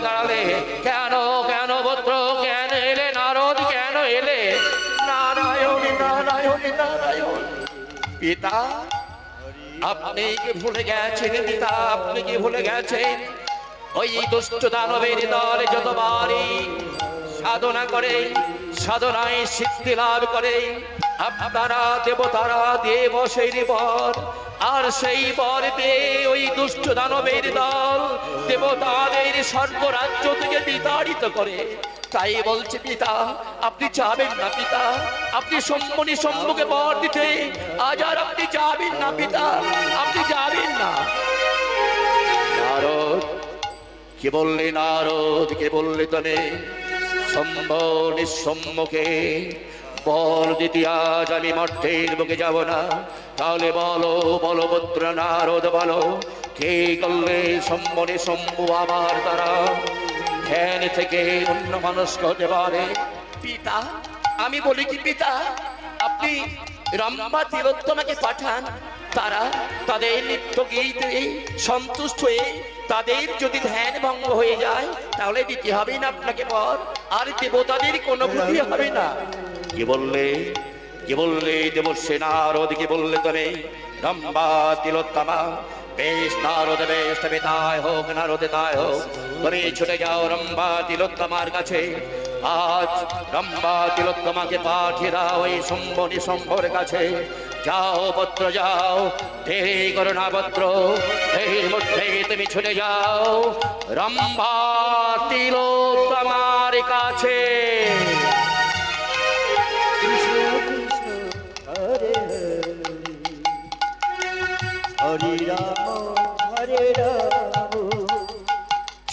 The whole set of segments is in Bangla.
দাঁড়ালে? কেন কেন পুত্র কেন এলে নারদ? কেন এলে? নারায়ণ নারায়ণ নারায়ণ। পিতা আপনি কি ভুলে গেছেন পিতা? আপনি কি ভুলে গেছেন? ওই দুষ্ট দানবের দল যতবারই সাধনা করে সাধনায় সিদ্ধি লাভ করে আপনারা দেবতারা দেব বসেন বর আর সেই বর পেয়ে ওই দুষ্ট দানবের দল দেবতাদের স্বর্গরাজ্য থেকে বিতাড়িত করে। তাই বলছে, পিতা, আপনি যাবেন না, পিতা। আপনি সম্মনি সম্মুখে বর দিতে আজ আর আপনি যাবেন না, পিতা। আপনি যাবেন না। নারদ, কে বললে নারদ, কে বললে তনে? সম্ভ নিঃসম্মুখে বল দিতে, আজ আমি মর্তের বুকে যাব না। তাহলে বলো বলো পুত্র নারদ, বলো, কে করলে সম্মনে সম্ভু আমার দ্বারা ধ্যান থেকে অন্য মানুষ হতে পারে। পিতা, আমি বলি কি পিতা? আপনি রম্বা তিলোত্তমাকে পাঠান। তারা তাদের নৃত্য গীতে সন্তুষ্ট হয়ে তাদের যদি ধ্যান ভঙ্গ হয়ে যায়, তাহলে দিতে হবে না আপনাকে পর আর দেবতাদের কোনো ক্ষতি হবে না। কি বললে কি বললে দেবর্ষে নারদ? কি বললে তুমি রম্বা তিলোত্তমা? বেশ নারদ, বেশ তবে তাই হোক, নারদে তাই হোক। তুমি ছুটে যাও রম্বা তিলোত্তমার কাছে। আজ রম্বা তিলোত্তমাকে পাঠিয়ে দাও এই সম্বনি সম্ভর কাছে। যাও পত্র, যাও। দেরি করো না পত্র এর মধ্যে তুমি ছুটে যাও রম্বা তিলোত্তমার কাছে। রাম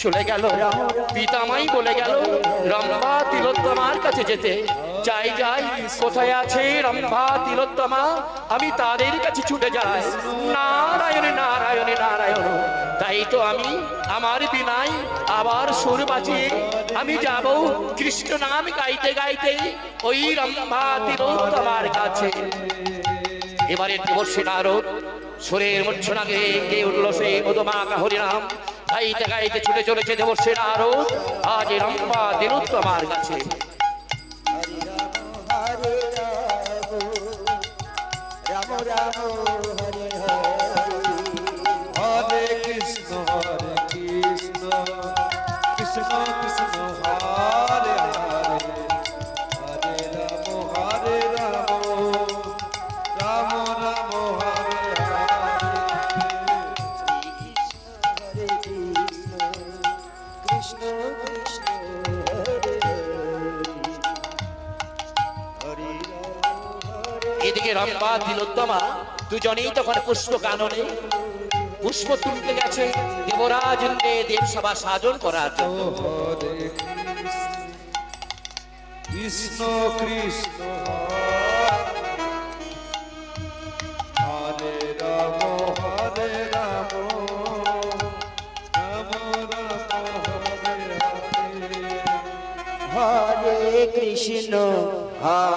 চলে গেল। পিতামাই বলে গেল রম্ভা তিলোত্তমার কাছে যেতে। যাই যাই, কোথায় আছে রম্ভা তিলোত্তমা? আমি তাদের কাছে ছুটে যাই। নারায়ণ নারায়ণ নারায়ণ, তাই তো আমি আমার বিনাই আবার সুর বাজিয়ে আমি যাব কৃষ্ণ নাম গাইতে গাইতে ওই রম্ভা তিলোত্তমার কাছে। এবারে দেবর্ষী নারদ সুরের মূর্ছনাকে কে সে মধুমাকা হরিনাম গাইতে গাইতে ছুটে চলেছে দেবশ্রীর আরও। আজ রম্বা দিনুত্তমার কাছে। রাম রাম তিলোত্তমা দুজনেই তখন পুষ্প কাননে। পুষ্প তুলতে গেছে দেবরাজ দেবসভা সাজন করার জন্য। হরে কৃষ্ণ কৃষ্ণ হরে। রাম হরে রাম রাম রাম হরে হরে হরে কৃষ্ণ হরে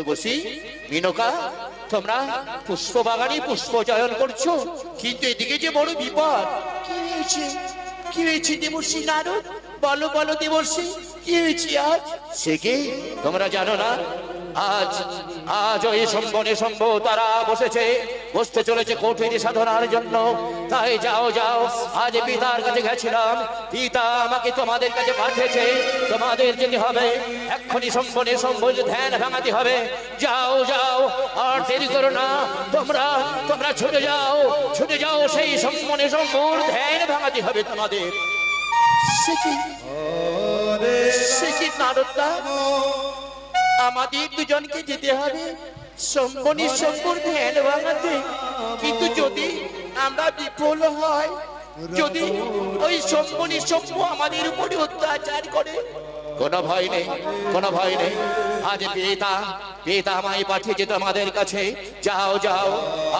উর্বশী মিনকা, তোমরা পুষ্প বাগানে পুষ্প চয়ন করছ। কিন্তু এদিকে যে বড় বিপদ, কি হয়েছে? কি হয়েছে দেবর্ষী নারদ? বলো বলো দেবর্ষী, কি হয়েছে আজ? সে কি? তোমরা জানো না? আজ আজ ওই সম্বনে সম্ভ তারা বসেছে। বসতে চলেছে কঠিন সাধনার জন্য। তাই যাও যাও, আজ পিতার কাছে গেছিলাম। পিতা আমাকে তোমাদের কাছে পাঠিয়েছে। তোমাদের যেতে হবে। এক্ষুনি সম্বনে সম্ভ ধ্যান ভাঙাতে হবে। যাও যাও, আর দেরি করো না। তোমরা তোমরা ছুটে যাও ছুটে যাও, সেই সম্বনে সম্ভর ধ্যান ভাঙাতে হবে তোমাদের। আমাদের দুজনকে যেতে হবে। সম্বনী সম্পর ধ্যান ভাঙাতে কিন্তু যদি আমরা বিফল হয়, যদি ওই সম্বনী সম্প আমাদের উপরে অত্যাচার করে কোনো ভয় নেই, কোনো ভয় নেই। আজ পিতা পিতা আমায় পাঠিয়েছে তোমাদের কাছে। যাও যাও,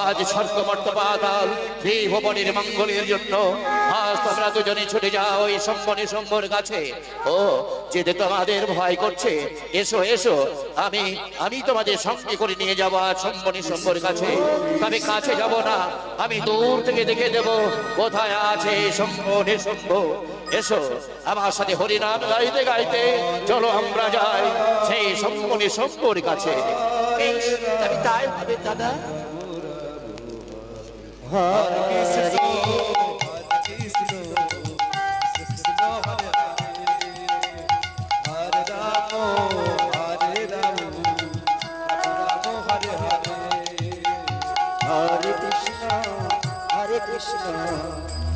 আজ স্বর্গমর্ত পাতাল এই ভবনের মঙ্গলের জন্য। আজ তোমরা দুজনে ছুটে যাও ওই সম্বনে সম্বর কাছে। ও যেতে তোমাদের ভয় করছে, এসো এসো। আমি আমি তোমাদের সঙ্গে করে নিয়ে যাব আজ সম্বনী সম্বর কাছে। তবে কাছে যাব না, আমি দূর থেকে দেখে দেব কোথায় আছে সম্বনে সম্ভ এসো আমার সাথে হরিনাম গাইতে গাইতে চলো আমরা যাই সেই সম্বনে সম্বর কাছে। তাই হবে দাদা। হরে কৃষ্ণ হরে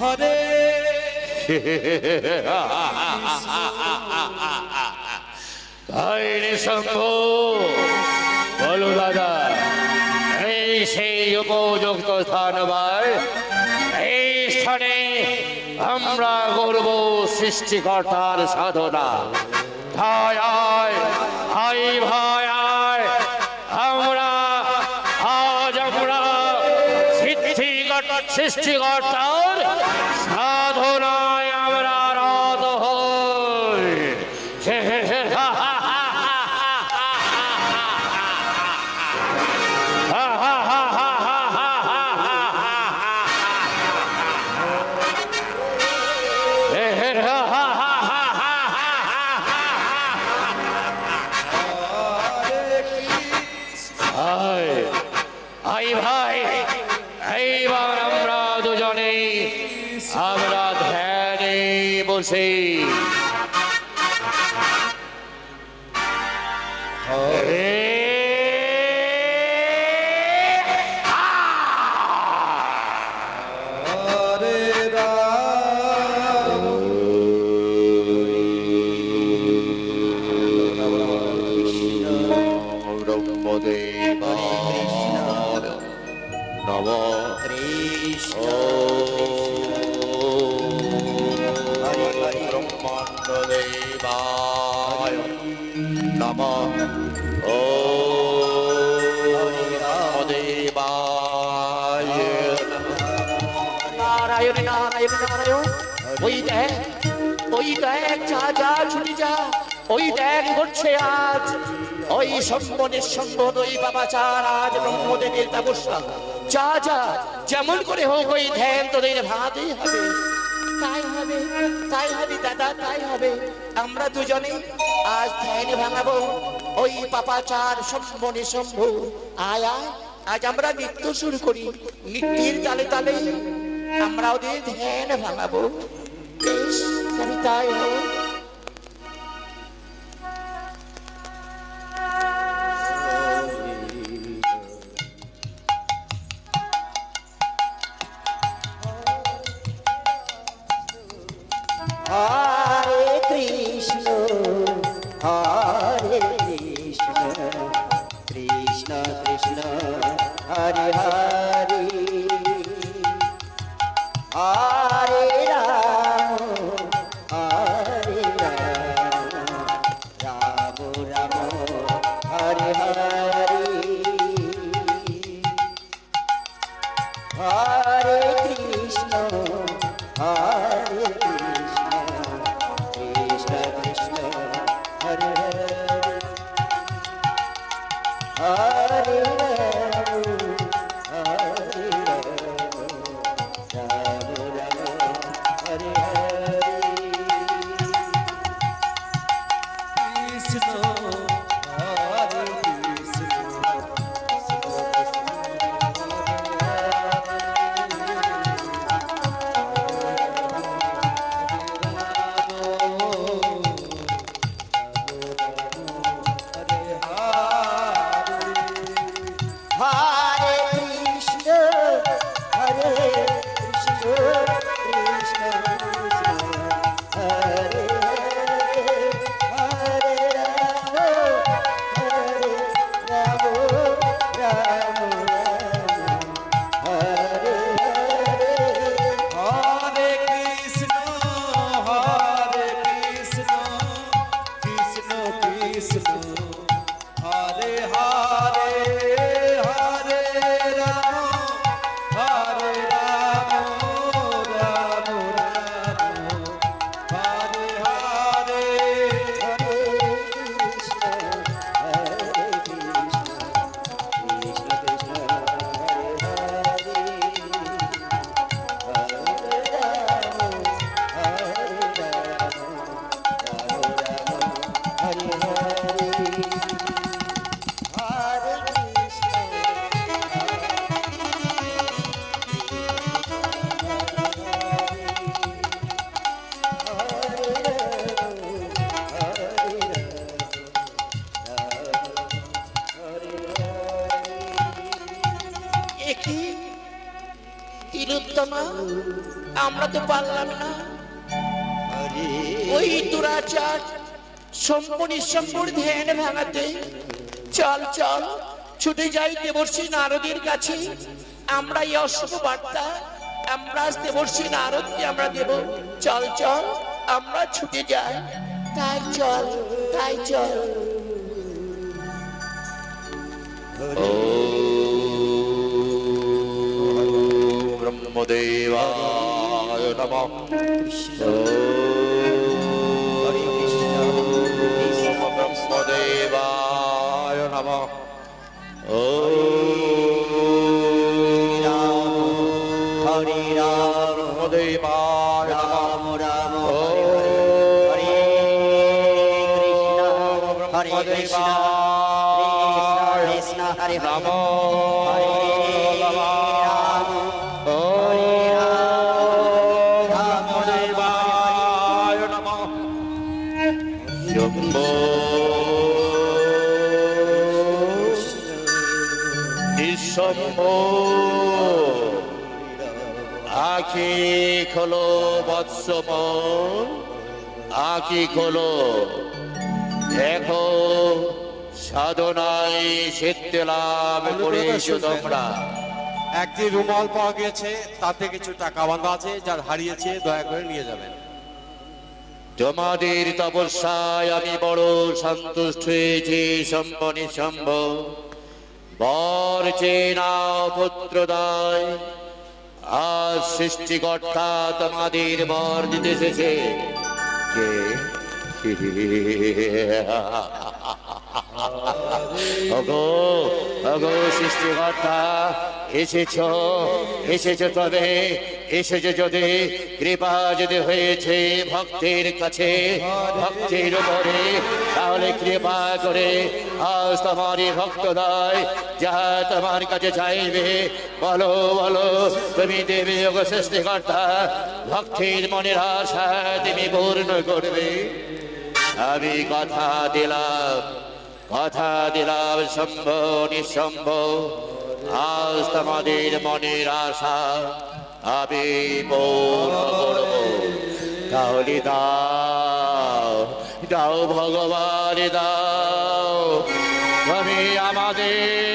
হরে ভাই নিঃসঙ্গ বলো দাদা, এই সেই উপযুক্ত স্থান ভাই এই স্থানে আমরা করব সৃষ্টিকর্তার সাধনা। ভাই আয় ভাই ভাই আয় আমরা, আজ আমরা সৃষ্টিকর্তা বসে যা যা যেমন করে হোক ওই ধ্যান তোদের হবে। তাই হবে তাই হবে, দাদা, তাই হবে। আমরা দুজনে আজ ধ্যান ভাঙাবো। ওই পাপাচার সম্বনে সম্ভু। আয় আয়, আজ আমরা নৃত্য শুরু করি। নৃত্যের তালে তালে আমরা ওদের ধ্যান ভাঙাবো বেশ তবে তাই হোক হরে কৃষ্ণ আমরা তো পারলাম না। ওই দুরাচার সম্পনি সম্পর ধ্যান ভাঙাতে। চল চল, ছুটে যাই দেবর্ষী নারদের কাছে। আমরা এই অশুভ বার্তা, আমরা দেবর্ষী নারদকে আমরা দেব। চল চল, আমরা ছুটে যাই। তাই চল তাই চল। ব্রহ্মদেবায় নমঃ হরে কৃষ্ণ কৃষ্ণ ব্রহ্মদেবায় নমঃ হরে রাম ব্রহ্মদেবায় রাম রাম ও হরে কৃষ্ণ হরে কৃষ্ণ কৃষ্ণ কৃষ্ণ হরে রাম বৎসম আখি খোলো। দেখো সাধনায় সিদ্ধি লাভ করেছ তোমরা। একটি রুমাল পাওয়া গেছে তাতে কিছু টাকা বাঁধা আছে যার হারিয়েছে দয়া করে নিয়ে যাবেন। তোমাদের তপস্যায় আমি বড় সন্তুষ্ট হয়েছি সম্বনি সম্ভব। বর চেনা পুত্র পুত্রদায়। আজ সৃষ্টিকর্তা তোমাদের বর দিতে এসেছে। কে? অগো অগো সৃষ্টিকর্তা এসেছ এসেছ তবে, এসেছ যদি কৃপা যদি হয়েছে ভক্তের কাছে, ভক্তের উপরে, তাহলে কৃপা করে আজ তোমারই ভক্তদায় যাহা তোমার কাছে চাইবে। বলো বলো, তুমি দেবে ওগো সৃষ্টিকর্তা, ভক্তের মনের আশা তুমি পূর্ণ করবে। আমি কথা দিলাম কথা দিলাম সম্ভ নিঃসম্ভ আজ তোমাদের মনের আশা আমি পূর্ণ তাহলে দাও দাও ভগবান দাও। তুমি আমাদের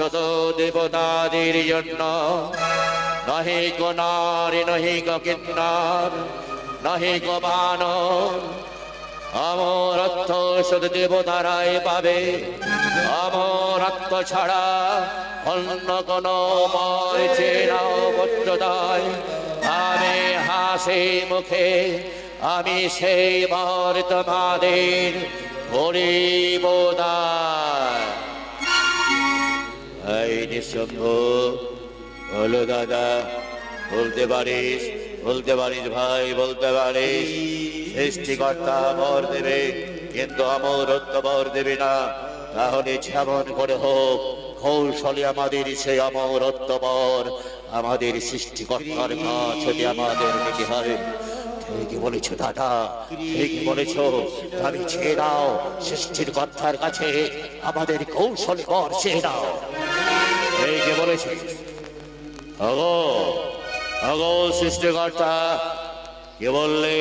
বর্ষদ দেবতাদের জন্য। নহে গো নারী, নহে গো কিন্নার, নহে গো বানর। অমরত্ব শুধু দেবতারাই পাবে অমরত্ব ছাড়া অন্য কোন আমি হাসি মুখে, আমি সেই বর তোমাদের নিঃসম্ভ বলো দাদা, বলতে পারিস বলতে পারিস ভাই, বলতে পারিস। সৃষ্টিকর্তা বর দেবে, কিন্তু অমরত্ব বর দেবে না। তাহলে যেমন করে হোক, কৌশলে আমাদের সেই অমরত্ব বর, আমাদের সৃষ্টিকর্তার কাছ আমাদের নিতে হবে ঠিকই বলেছ দাদা, ঠিকই বলেছ। আমি ছেড়ে দাও সৃষ্টির কর্তার কাছে আমাদের কৌশল কর ছেড়ে দাও। ঠিকই বলেছি? আগো আগো সৃষ্টিকর্তা, কে বললে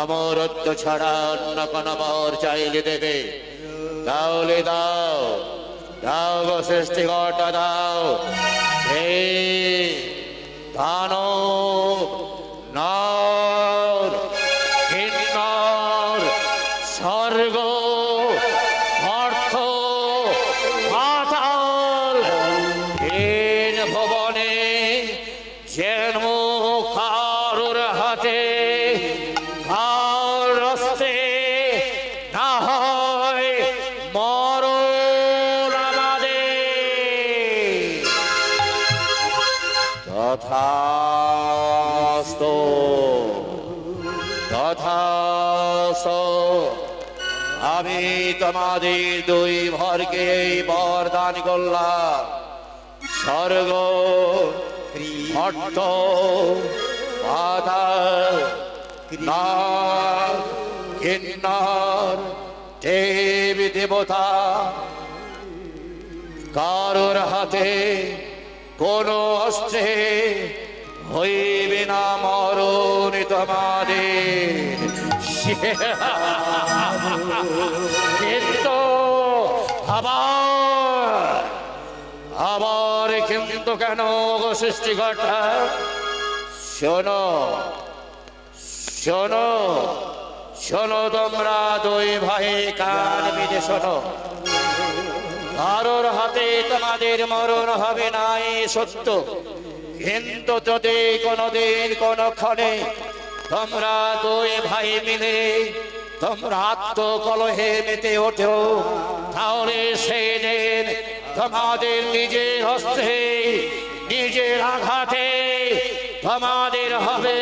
অমরত্ব ছাড়া অন্য কোন বর চাইলে দেবে। তাহলে দাও দাও গো সৃষ্টিকর্তা, দাও। এই নর তোমাদের দুই ভরকে এই বরদান করলাম। স্বর্গ কিন্নর, দেবী, দেবতা, কারোর হাতে কোন অস্ত্রে হইবে না মরণ তোমাদের। কেন গো সৃষ্টিকর্তা শোনো শোনো শোনো তোমরা দুই ভাই কান বিদে শোনো। কারোর হাতে তোমাদের মরণ হবে না এ সত্য। কিন্তু যদি কোনোদিন, কোন ক্ষণে তোমরা দুই ভাই মিলে তোমরা আত্মকলহে মেতে ওঠো, তাহলে সেই দিন তোমাদের নিজের হস্তে নিজের আঘাতে তোমাদের হবে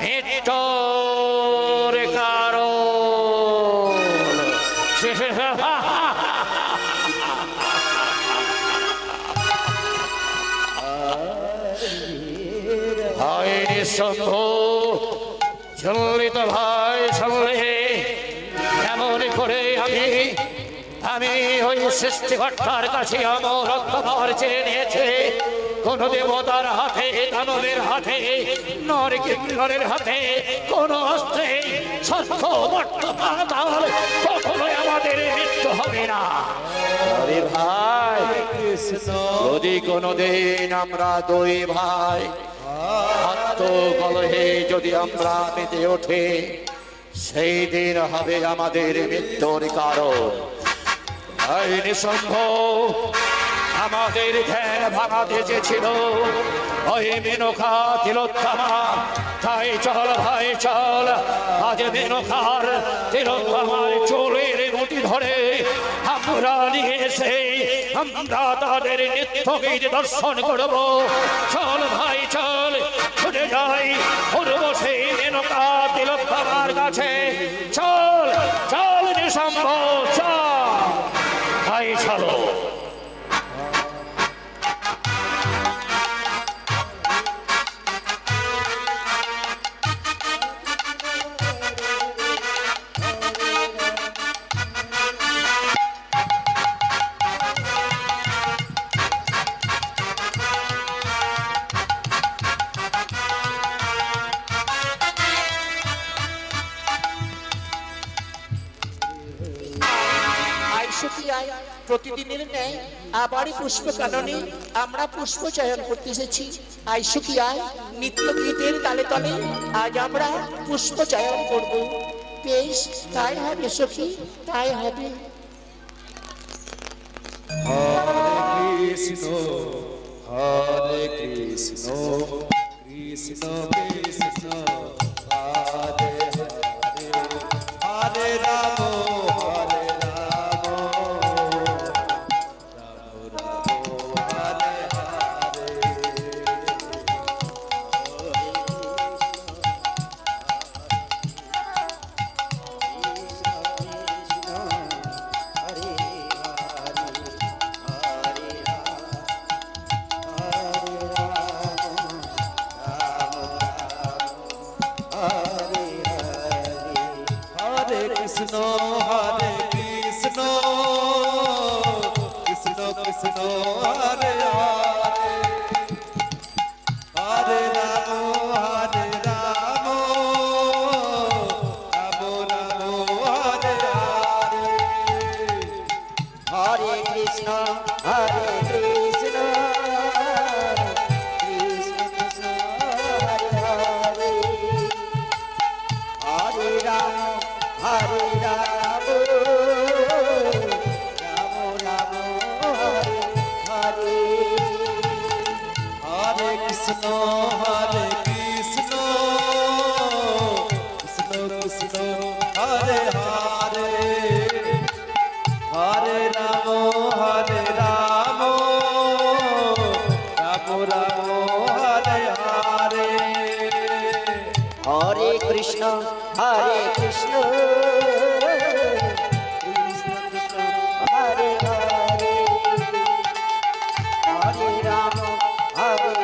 মৃত্যুর কারণ। হয় শম্ভু সৃষ্টিকর্তার কাছে আমার খবর চেয়ে নিয়েছে। কোন দেবতার হাতে, দানবের হাতে নর কিন্নরের হাতে, কোন অস্ত্রে সত্য বর্তমান কখনোই আমাদের মৃত্যু হবে না। আরে ভাই, যদি কোনোদিন আমরা দুই ভাই আত্মকলহে যদি আমরা মেতে ওঠে, সেই দিন হবে আমাদের মৃত্যুর কারণ। আইনি সম্ভব আমাদের ধ্যান ভাঙাতে চেয়েছিল ওই মেনকা তিলোত্তমা। তাই চল ভাই, চল। আজ মেনকার তিলোত্তমার চোলের মুটি ধরে আমরা নিয়ে এসে আমরা তাদের নিত্য দর্শন করব। চল ভাই, চল। ছুটে যাই সেই মেনকা তিলোত্তমার কাছে। চল চল নিসম্ভব চল। ভাই পুষ্প কাননে আমরা পুষ্প চয়ন করতে এসেছি। আইসকি আয়, নিত্য গীতের তালে তালে আজ আমরা পুষ্প চয়ন করব। বেশ, তাই হবে সখী, তাই হবে। কৃষ্ণ, হরে কৃষ্ণ কৃষ্ণ কৃষ্ণ হরে কৃষ্ণ কৃষ্ণ 아, 네.